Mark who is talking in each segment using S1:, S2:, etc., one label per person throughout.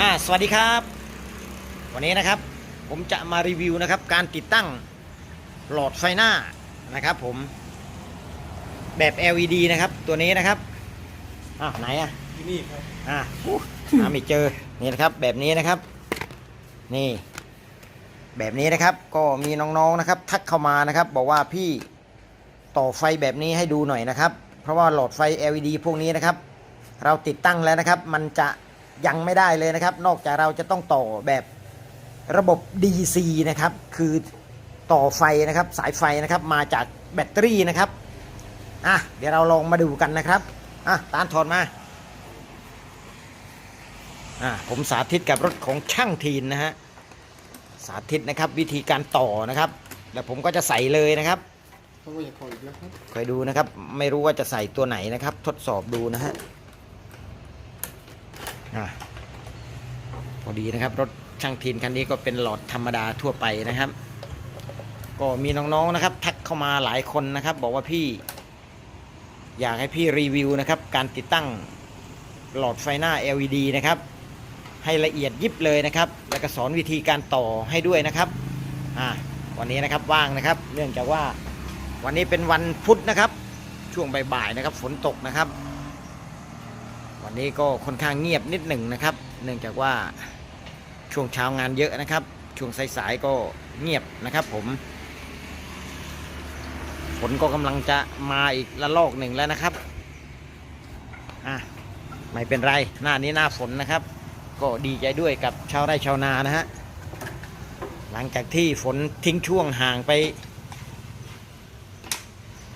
S1: อ่าสวัสดีครับ วันนี้นะครับผมจะมารีวิวนะครับ การติดตั้งหลอดไฟหน้านะครับ ผม แบบ LED นะครับ ตัวนี้นะครับอ้าวไหนอะ
S2: ที่นี่ครับ
S1: อ่าอู้หาไม่เจอนี่นะครับแบบนี้นะครับ นี่ แบบนี้นะครับ ก็มีน้องๆนะครับ ทักเข้ามานะครับ บอกว่าพี่ต่อไฟแบบนี้ให้ดูหน่อยนะครับ เพราะว่าหลอดไฟ LED พวกนี้นะครับ เราติดตั้งแล้วนะครับ มันจะ ยังไม่ได้เลยนะครับ นอกจากเราจะต้องต่อแบบระบบ DC นะครับ คือต่อไฟนะครับ สายไฟนะครับมาจากแบตเตอรี่นะครับอะเดี๋ยวเราลองมาดูกันนะครับอะตานถอดมาอะผมสาธิตกับรถของช่างทีนนะฮะสาธิตนะครับวิธีการต่อนะครับแล้วผมก็จะใส่เลยนะครับ
S2: เพราะว่าอย่าคอยอีกแล้วครับ
S1: คอยดูนะครับ ไม่รู้ว่าจะใส่ตัวไหนนะครับ ทดสอบดูนะฮะ อะพอดีนะครับ รถช่างทีนคันนี้ก็เป็นหลอดธรรมดาทั่วไปนะครับ ก็มีน้องๆนะครับ ทักเข้ามาหลายคนนะครับ บอกว่าพี่ อยากให้พี่รีวิวนะครับ การติดตั้งหลอดไฟหน้า LED นะครับ ให้ละเอียดยิบเลยนะครับ แล้วก็สอนวิธีการต่อให้ด้วยนะครับอ่าวันนี้นะครับว่างนะครับ เนื่องจากว่าวันนี้เป็นวันพุธนะครับ ช่วงบ่ายๆนะครับ ฝนตกนะครับ วันนี้ก็ค่อนข้างเงียบนิดหนึ่งนะครับ เนื่องจากว่าช่วงเช้างานเยอะนะครับ ช่วงสายๆก็เงียบนะครับ ผมฝนก็กำลังจะมาอีกระลอกหนึ่งแล้วนะครับอะไม่เป็นไรหน้านี้หน้าฝนนะครับ ก็ดีใจด้วยกับชาวไร่ชาวนานะฮะหลังจากที่ฝนทิ้งช่วงห่างไป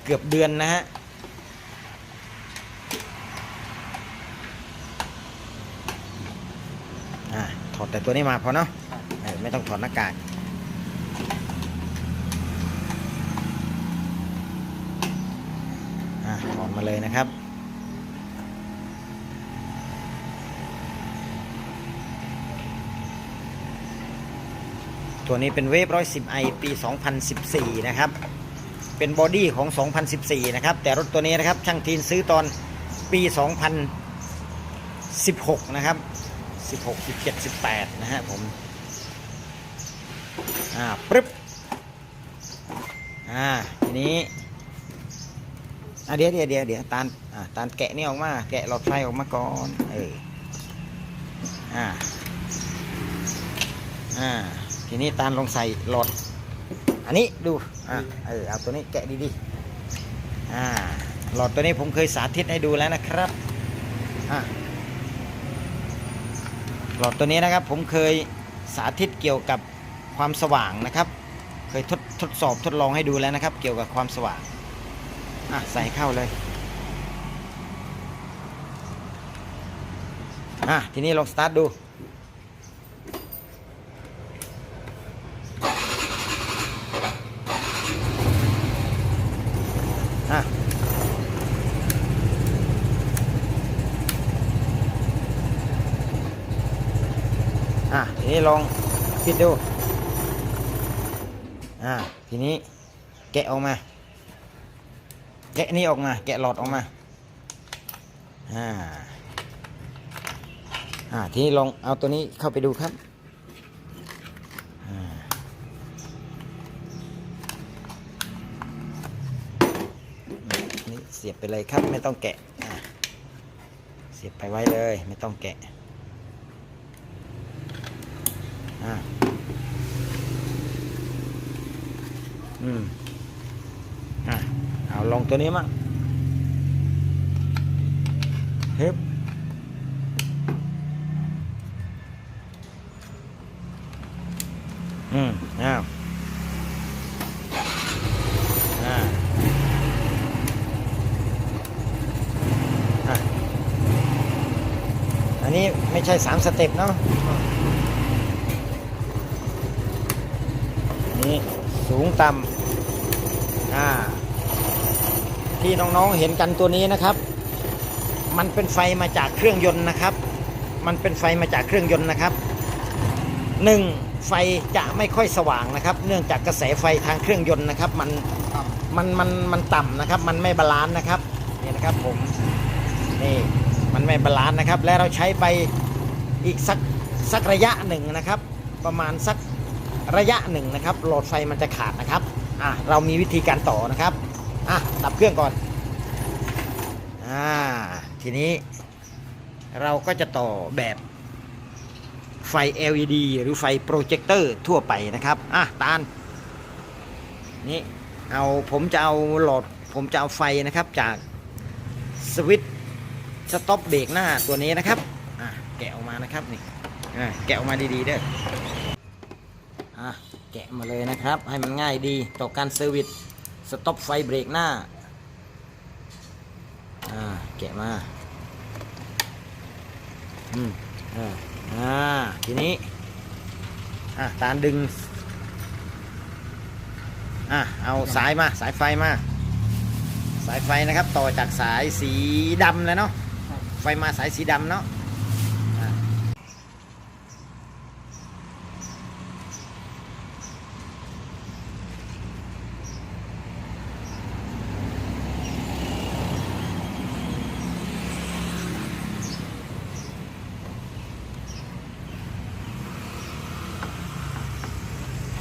S1: เกือบเดือนนะฮะ ถอดแต่ตัวนี้มาพอเนาะไม่ต้องถอดหน้ากากถอดมาเลยนะครับตัวนี้เป็นเวฟ110 i ปี 2014 นะครับ เป็นบอดี้ของ 2014 นะครับ แต่รถตัวนี้นะครับ ช่างทีนซื้อตอนปี 2016 นะครับ 16 17 18นะฮะผม อ่าปึ๊บ อ่า ทีนี้อะเดี๋ยวเดี๋ยวเดี๋ยวเดี๋ยวตานอ่าตานแกะนี่ออกมา แกะหลอดไฟออกมาก่อน เออ อ่า อ่า ทีนี้ตานลองใส่หลอด อันนี้ดู อะเออ เอาตัวนี้แกะดีๆ อ่า หลอดตัวนี้ผมเคยสาธิตให้ดูแล้วนะครับ อะ หลอดตัวนี้นะครับผมเคยสาธิตเกี่ยวกับความสว่างนะครับ เคยทดทดสอบทดลองให้ดูแล้วนะครับ เกี่ยวกับความสว่างอะใส่เข้าเลยอะทีนี้ลองสตาร์ทดู อะ อะ ทีนี้ลอง ปิดดู อ่า ทีนี้แกะออกมา แกะนี่ออกมา แกะหลอดออกมา อ่า อ่า ทีนี้ลองเอาตัวนี้เข้าไปดูครับ นี่เสียบไปเลยครับ ไม่ต้องแกะ เสียบไปไว้เลย ไม่ต้องแกะ อะอืมอะเอาลองตัวนี้มั่งเฮ้บอืมอ้าวอ่าอะอันนี้ไม่ใช่สามสเต็ปเนาะ นี้สูงต่ำอ่าที่น้องๆเห็นกันตัวนี้นะครับ มันเป็นไฟมาจากเครื่องยนต์นะครับ มันเป็นไฟมาจากเครื่องยนต์นะครับหนึ่งไฟจะไม่ค่อยสว่างนะครับ เนื่องจากกระแสไฟทางเครื่องยนต์นะครับ มันมันมันมันต่ำนะครับ มันไม่บาลานซ์นะครับนี่นะครับผมนี่มันไม่บาลานซ์นะครับ และเราใช้ไปอีกสักสักระยะหนึ่งนะครับ ประมาณสัก ระยะหนึ่งนะครับหลอดไฟมันจะขาดนะครับอะเรามีวิธีการต่อนะครับอะดับเครื่องก่อนอ่าทีนี้ เราก็จะต่อแบบไฟ LED หรือไฟโปรเจคเตอร์ทั่วไปนะครับอะตาลนี่เอาผมจะเอาหลอดผมจะเอาไฟนะครับจากสวิตช์สต็อปเบรกหน้าตัวนี้นะครับอะแกะออกมานะครับนี่อะแกะออกมาดีๆเด้ออะแกะมาเลยนะครับ ให้มันง่ายดีต่อการเซอร์วิสสต็อปไฟเบรกหน้าอ่าแกะมาอืมอ่าอ่าทีนี้อะตาดึงอะเอาสายมาสายไฟมา สายไฟนะครับต่อจากสายสีดำแล้วเนาะไฟมาสายสีดำเนาะ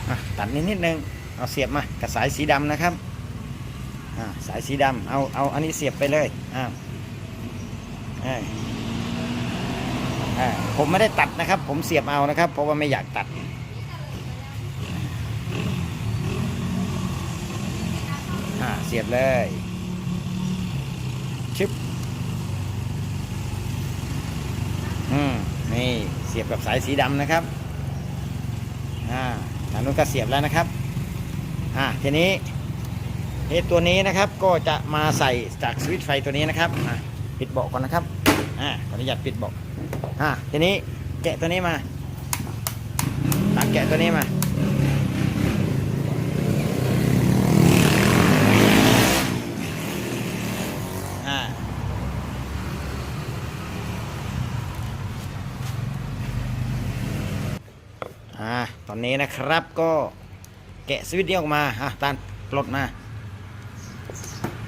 S1: อะ ตัดนิดนิดนึงเอาเสียบมากับสายสีดำนะครับสายสีดำเอาเอาอันนี้เสียบไปเลยอ่าผมไม่ได้ตัดนะครับ ผมเสียบเอานะครับ เพราะว่าไม่อยากตัดเสียบเลยชึบอืมนี่เสียบกับสายสีดำนะครับอ่า ทางนู้นก็เสียบแล้วนะครับอ่าทีนี้เฮดตัวนี้นะครับก็จะมาใส่จากสวิตช์ไฟตัวนี้นะครับอะปิดเบาะก่อนนะครับอ่าขออนุญาตปิดเบาะอ่าทีนี้แกะตัวนี้มาตักแกะตัวนี้มาอ่าตอ นนี้นะครับ ก็แกะสวิตช์นี้ออกมาอะตานปลดมา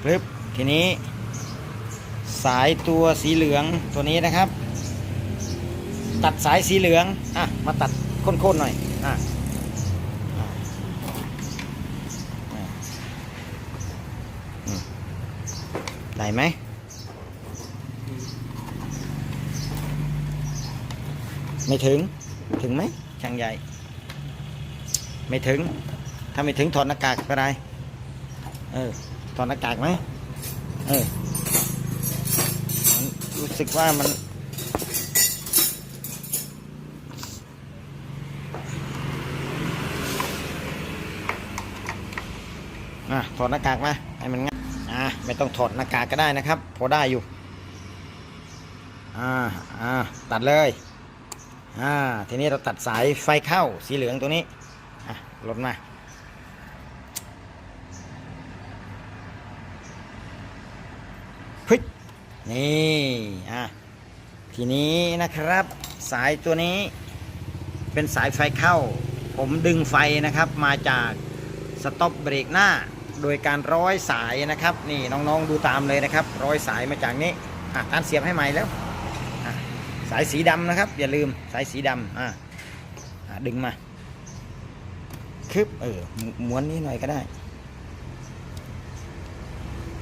S1: ปึ๊บทีนี้ สายตัวสีเหลืองตัวนี้นะครับ ตัดสายสีเหลืองอะมาตัดโค้นๆหน่อยอะได้ไหมไม่ถึง ถึงไหมช่างใหญ่ ไม่ถึง ถ้าไม่ถึงถอดหน้ากากก็ได้เออถอดหน้ากากไหมเออรู้สึกว่ามัน อะ ถอดหน้ากากมา ให้มันง่ายอะ ไม่ต้องถอดหน้ากากก็ได้นะครับ พอได้อยู่ อ่า อ่า ตัดเลย อ่า ทีนี้เราตัดสายไฟเข้าสีเหลืองตัวนี้ อะลดมาพึชนี่อะทีนี้นะครับ สายตัวนี้เป็นสายไฟเข้า ผมดึงไฟนะครับมาจากสต็อปเบรกหน้า โดยการร้อยสายนะครับ นี่น้องๆดูตามเลยนะครับ ร้อยสายมาจากนี้อะการเสียบให้ใหม่แล้วสายสีดำนะครับ อย่าลืมสายสีดำอะอะดึงมา คึบเออม้วนนี้หน่อยก็ได้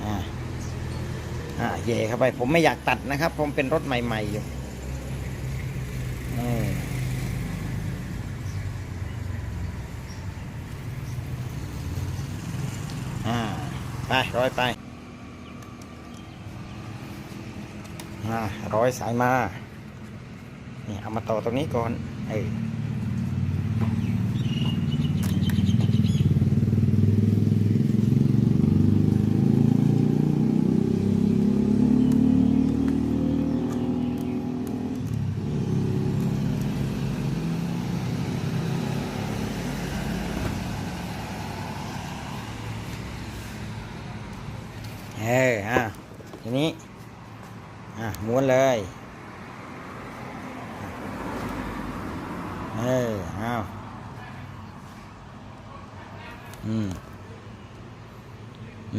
S1: อ่าอ่าเย่เข้าไป ผมไม่อยากตัดนะครับ ผมเป็นรถใหม่ ๆ อยู่อ่าไปร้อยไปอ่าร้อยสายมานี่เอามาต่อตรงนี้ก่อนเออ อืม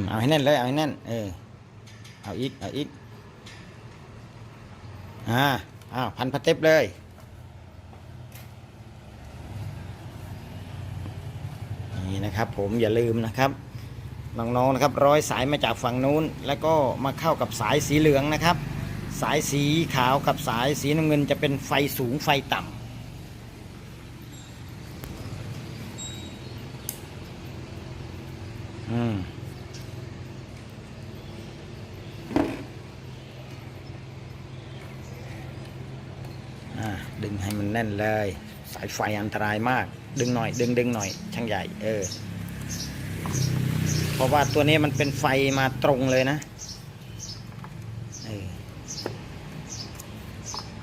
S1: เอาให้แน่นเลย เอาให้แน่น เออ เอาอีก เอาอีก อ่า อ้าว พันพัดเต็บเลย นี่นะครับผมอย่าลืมนะครับ น้องๆ นะครับ ร้อยสายมาจากฝั่งนู้น แล้วก็มาเข้ากับสายสีเหลืองนะครับ สายสีขาวกับสายสีน้ำเงินจะเป็นไฟสูงไฟต่ำ อืมอ่าดึงให้มันแน่นเลย สายไฟอันตรายมาก ดึงหน่อย ดึงดึงหน่อย ช่างใหญ่ เออ เพราะว่าตัวนี้มันเป็นไฟมาตรงเลยนะเออ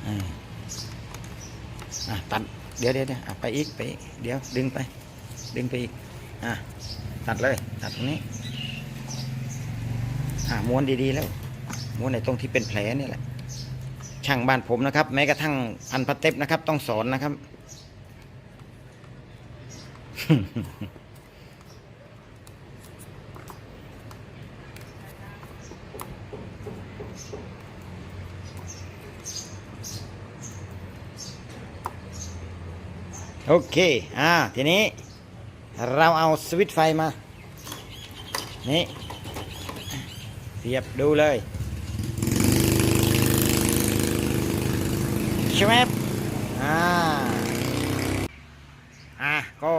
S1: อออะตัด เดี๋ยวเดี๋ยวเดี๋ยวไปอีก ไปอีก เดี๋ยวดึงไป ดึงไปอีก อะตัดเลย ตัดตรงนี้อะม้วนดีๆแล้วม้วนในตรงที่เป็นแผลนี่แหละ ช่างบ้านผมนะครับ แม้กระทั่งพันพระเต็บนะครับ ต้องสอนนะครับโอเค อ่า ทีนี้ เราเอาสวิตช์ไฟมา นี่ เสียบดูเลยใช่ไหมอ่า อะ ก็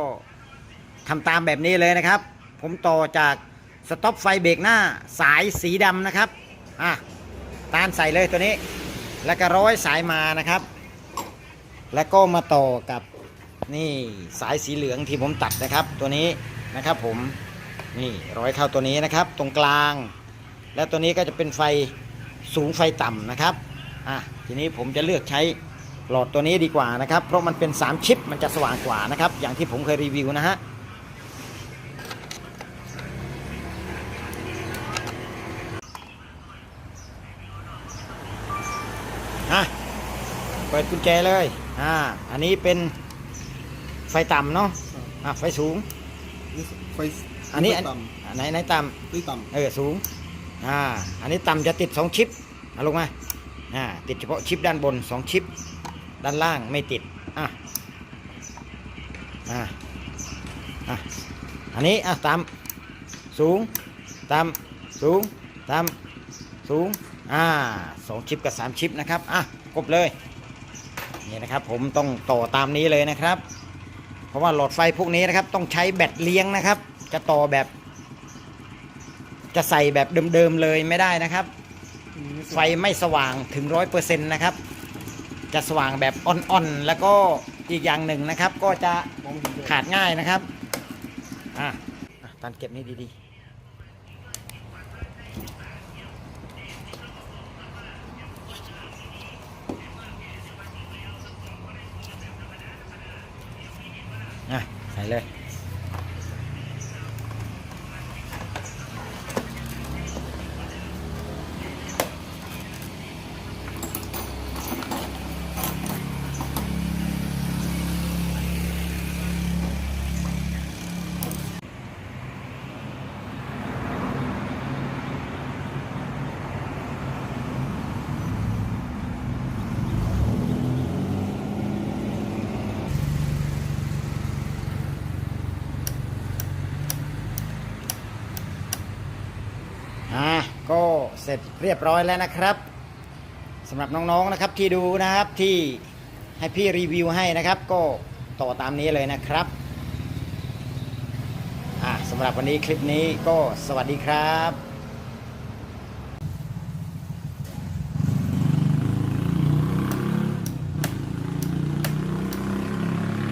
S1: ทำตามแบบนี้เลยนะครับ ผมต่อจากสต็อปไฟเบรกหน้าสายสีดำนะครับ อะ ตานใส่เลยตัวนี้ แล้วก็ร้อยสายมานะครับ แล้วก็มาต่อกับ นี่สายสีเหลืองที่ผมตัดนะครับตัวนี้นะครับผมนี่ร้อยเข้าตัวนี้นะครับ ตรงกลาง แล้วตัวนี้ก็จะเป็นไฟสูงไฟต่ำนะครับอะทีนี้ผมจะเลือกใช้หลอดตัวนี้ดีกว่านะครับ เพราะมันเป็น 3 ชิปมันจะสว่างกว่านะครับ อย่างที่ผมเคยรีวิวนะฮะอะเปิดกุญแจเลยอ่าอันนี้เป็น ฟต่ำเนาะอะไฟสูง
S2: นี่ไฟ
S1: อันนี้อัน
S2: ต่
S1: อันไหนไหนต่ำำ
S2: ที่ต่
S1: เออสูงอ่าอันนี้ต่ำจะติดสองชิปเอาลงมาอ่าติดเฉพาะชิปด้านบนสองชิป ด้านล่างไม่ติดอะอ่าอะอันนี้อะต่ำสูงต่ำสูงต่ำสูงอ่าสองชิปกับสามชิปนะครับอะกบเลยนี่นะครับผมต้องต่อตามนี้เลยนะครับเพ ราะว่าหลอดไฟพวกนี้นะครับต้องใช้แบตเลี้ยงนะครับ จะต่อแบบ จะใส่แบบเดิมๆเลยไม่ได้นะครับ ไฟไม่สว่างถึงร้อยเปอร์เซ็นต์นะครับ จะสว่างแบบอ่อนๆแล้วก็อีกอย่างหนึ่งนะครับ ก็จะขาดง่ายนะครับอะอะตันเก็บนี่ดีๆ อะใส่เลย อะก็ เสร็จเรียบร้อยแล้วนะครับสำหรับน้องๆนะครับที่ดูนะครับที่ให้พี่รีวิวให้นะครับ ก็ต่อตามนี้เลยนะครับสำหรับวันนี้คลิปนี้ก็สวัสดีครับ